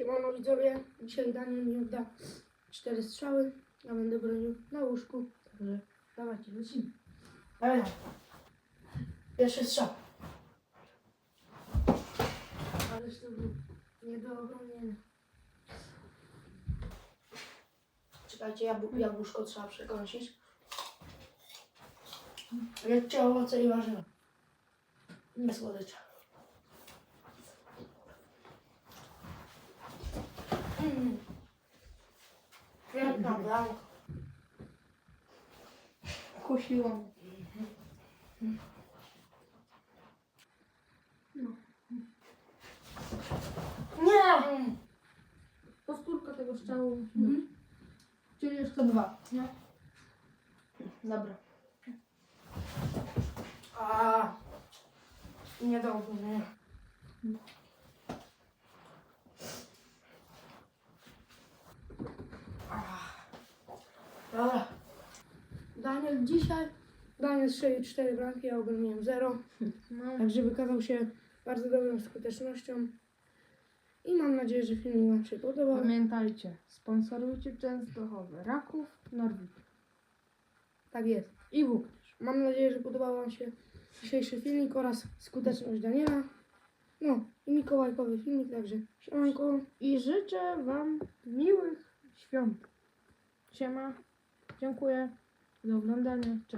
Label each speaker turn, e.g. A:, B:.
A: Siemano widzowie, dzisiaj Daniel mi odda cztery strzały. Ja będę bronił na łóżku, także dawajcie, lecimy. Dawaj. Pierwszy strzał. Ależ to był nie do obronienia. Czekajcie, jabł- jabłuszko trzeba przekąsić. Jedzcie owoce i warzywa. Nie słodycze. Piękna bramka.
B: Kusiłam.
A: Nie!
B: Powtórka tego strzału.
A: Mhm.
B: Czyli jeszcze dwa.
A: Nie.
B: Dobra.
A: A, nie dobrze, nie. Dobra. Daniel dzisiaj, Daniel strzelił 4 bramki, ja obroniłem 0.
B: No.
A: Także wykazał się bardzo dobrą skutecznością. I mam nadzieję, że film Wam się podobał.
B: Pamiętajcie, sponsorujcie Częstochowy, Raków, Norwid
A: Tak jest.
B: i Łukasz.
A: Mam nadzieję, że podobał Wam się dzisiejszy filmik oraz skuteczność Daniela. No i mikołajkowy filmik, także siemanko.
B: I życzę Wam miłych świąt. Siema. Dziękuję za oglądanie. Cześć.